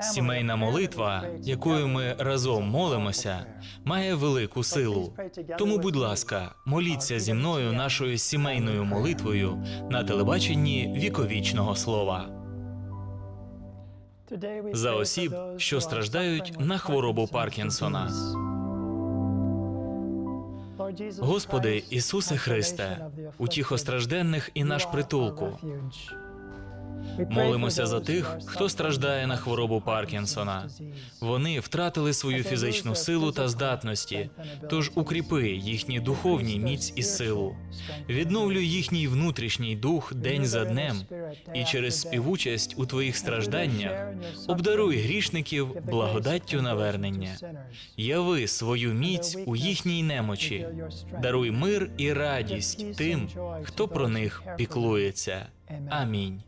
Сімейна молитва, якою ми разом молимося, має велику силу. Тому, будь ласка, моліться зі мною нашою сімейною молитвою на телебаченні віковічного слова. за осіб, що страждають на хворобу Паркінсона. Господи Ісусе Христе, утіхо утіхостражденних і наш притулку. Молимося за тих, хто страждає на хворобу Паркінсона. Вони втратили свою фізичну силу та здатності, тож укріпи їхні духовні міць і силу. Відновлюй їхній внутрішній дух день за днем, і через співучасть у твоїх стражданнях обдаруй грішників благодаттю навернення. Яви свою міць у їхній немочі, даруй мир і радість тим, хто про них піклується. Амінь.